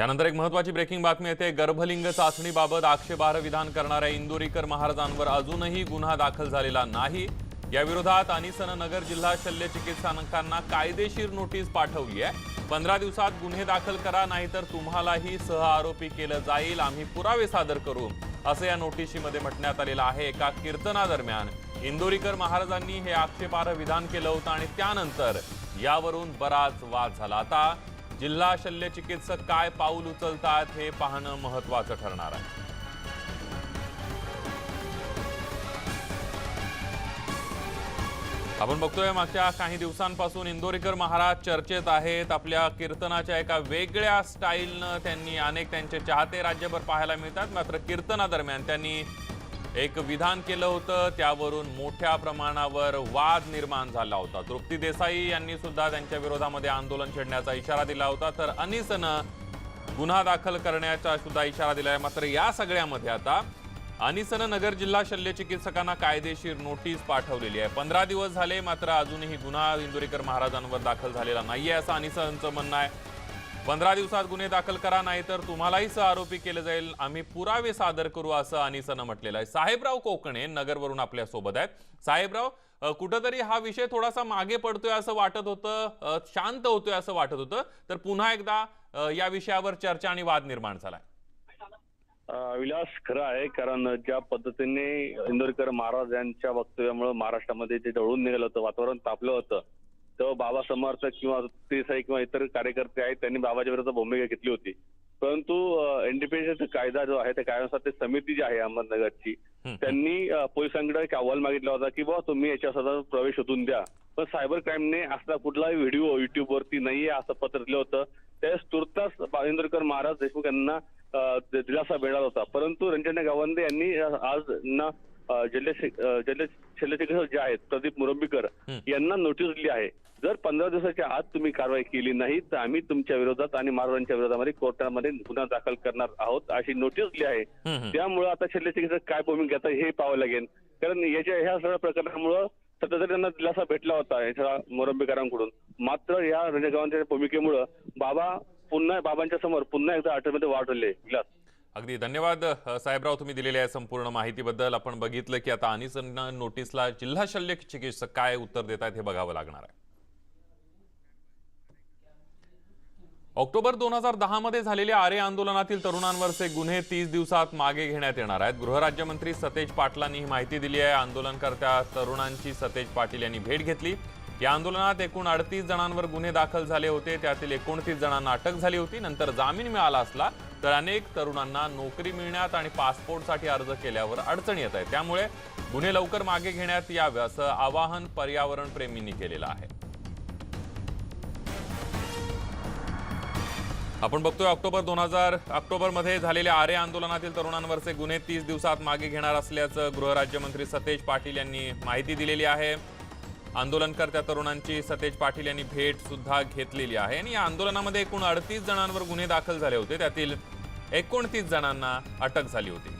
यानंतर एक महत्वाची ब्रेकिंग बातमी येते. गर्भलिंग चाचणीबाबत आक्षेपार्ह विधान करणाऱ्या इंदोरीकर महाराजांवर अजूनही गुन्हा दाखल झालेला नाही. याविरोधात अनिसन नगर जिल्हा शल्य चिकित्सकांना कायदेशीर नोटीस पाठवली आहे पंधरा दिवसात गुन्हे दाखल करा नाहीतर तुम्हालाही सह आरोपी केलं जाईल. आम्ही पुरावे सादर करू. असं या नोटिशीमध्ये म्हटण्यात आलेलं आहे. एका कीर्तनादरम्यान इंदोरीकर महाराजांनी हे आक्षेपार्ह विधान केलं होतं आणि त्यानंतर यावरून बराच वाद झाला. आता जिल्हा शल्य चिकित्सक काय पाऊल उचलतात हे पाहणं महत्वाचं ठरणार आहे. आपण बघतोय मागच्या काही दिवसांपासून इंदोरीकर महाराज चर्चेत आहेत. आपल्या कीर्तनाच्या एका वेगळ्या स्टाईलनं त्यांनी अनेक त्यांचे चाहते राज्यभर पाहायला मिळतात. मात्र कीर्तनादरम्यान त्यांनी एक विधान केलं होतं त्यावरून मोठ्या प्रमाणावर वाद निर्माण झाला होता. तृप्ती देसाई यांनी सुद्धा त्यांच्या विरोधामध्ये आंदोलन छेडण्याचा इशारा दिला होता. तर अनिसनं गुन्हा दाखल करण्याचा सुद्धा इशारा दिला आहे मात्र या सगळ्यामध्ये आता अनिसनं नगर जिल्हा शल्य चिकित्सकांना कायदेशीर नोटीस पाठवलेली आहे. पंधरा दिवस झाले मात्र अजूनही गुन्हा इंदुरीकर महाराजांवर दाखल झालेला नाहीये असं अनिसनचं म्हणणं आहे. पंधरा दिवसात गुन्हे दाखल करा नाही तर तुम्हालाही सह आरोपी केले जाईल. आम्ही पुरावे सादर करू असं अनिसानं म्हटलेलं आहे. साहेबराव कोकणे नगरवरून आपल्यासोबत आहेत. साहेबराव कुठंतरी हा विषय थोडासा मागे पडतोय असं वाटत होतं शांत होतोय असं वाटत होतं. तर पुन्हा एकदा या विषयावर चर्चा आणि वाद निर्माण झालाय. विलास खरं आहे कारण ज्या पद्धतीने इंदोरकर महाराज यांच्या वक्तव्यामुळे महाराष्ट्रामध्ये जे दळून निघालं होतं वातावरण तापलं होतं तेव्हा बाबा समर्थक किंवा देसाई किंवा इतर कार्यकर्ते आहेत त्यांनी बाबाच्या विरुद्ध भूमिका घेतली होती. परंतु एनडीपीएचा कायदा जो आहे त्या कायद्यानुसार ते समिती जी आहे अहमदनगरची. त्यांनी पोलिसांकडे एक अहवाल मागितला होता की बाबा तुम्ही याच्या सदर प्रवेश होतून द्या. पण सायबर क्राईमने असला कुठलाही व्हिडिओ युट्यूबवरती नाहीये असं पत्र दिलं होतं. त्यावेळेस तुर्तास बा- इंदोरकर महाराज देशमुख यांना दिलासा मिळाला होता. परंतु रंजना गावंदे यांनी आज ना जिल्हे अं, जिल्हे शल्यचिकित्सक जे आहेत प्रदीप मुरंबीकर. यांना नोटीस दिली आहे. जर पंधरा दिवसाच्या आत तुम्ही कारवाई केली नाही तर आम्ही तुमच्या विरोधात आणि महाराजांच्या विरोधामध्ये कोर्टामध्ये गुन्हा दाखल करणार आहोत अशी नोटीस दिली आहे. त्यामुळे आता शल्य चिकित्सक काय भूमिका घेतात हे पाहावं लागेल. कारण याच्या ह्या सगळ्या प्रकरणामुळं सध्या त्यांना दिलासा भेटला होता याच्या मोरंबीकरांकडून. मात्र या रंजगावांच्या भूमिकेमुळं बाबा पुन्हा बाबांच्या समोर पुन्हा एकदा अटकमध्ये वाढवले विलास. अगदी धन्यवाद साहेबराव तुम्ही दिलेल्या या संपूर्ण माहितीबद्दल. आपण बघितलं की आता अनिसन नोटीसला जिल्हा शल्य चिकित्सक काय उत्तर देत आहेत हे बघावं लागणार आहे. ऑक्टोबर दोन हजार दहा मध्ये झालेल्या आरे आंदोलनातील तरुणांवरचे गुन्हे तीस दिवसात मागे घेण्यात येणार आहेत. गृहराज्यमंत्री सतेज पाटलांनी ही माहिती दिली आहे. आंदोलनकर्त्या तरुणांची सतेज पाटील यांनी भेट घेतली. या आंदोलनात एकूण अडतीस जणांवर गुन्हे दाखल झाले होते. त्यातील एकोणतीस जणांना अटक झाली होती. नंतर जामीन मिळाला असला तर अनेक तरुणांना नोकरी मिळण्यात आणि पासपोर्टसाठी अर्ज केल्यावर अडचणी येत आहेत. त्यामुळे गुन्हे लवकर मागे घेण्यात यावे असं आवाहन पर्यावरण प्रेमींनी केलेलं आहे. आपण बघतोय ऑक्टोबर दोन हजार ऑक्टोबरमध्ये झालेल्या आरे आंदोलनातील तरुणांवरचे गुन्हे तीस दिवसात मागे घेणार असल्याचं गृहराज्यमंत्री सतेज पाटील यांनी माहिती दिलेली आहे. आंदोलनकर्त्या तरुणांची सतेज पाटील यांनी भेट सुद्धा घेतलेली आहे. आणि या आंदोलनामध्ये एकूण अडतीस जणांवर गुन्हे दाखल झाले होते. त्यातील एकोणतीस जणांना अटक झाली होती.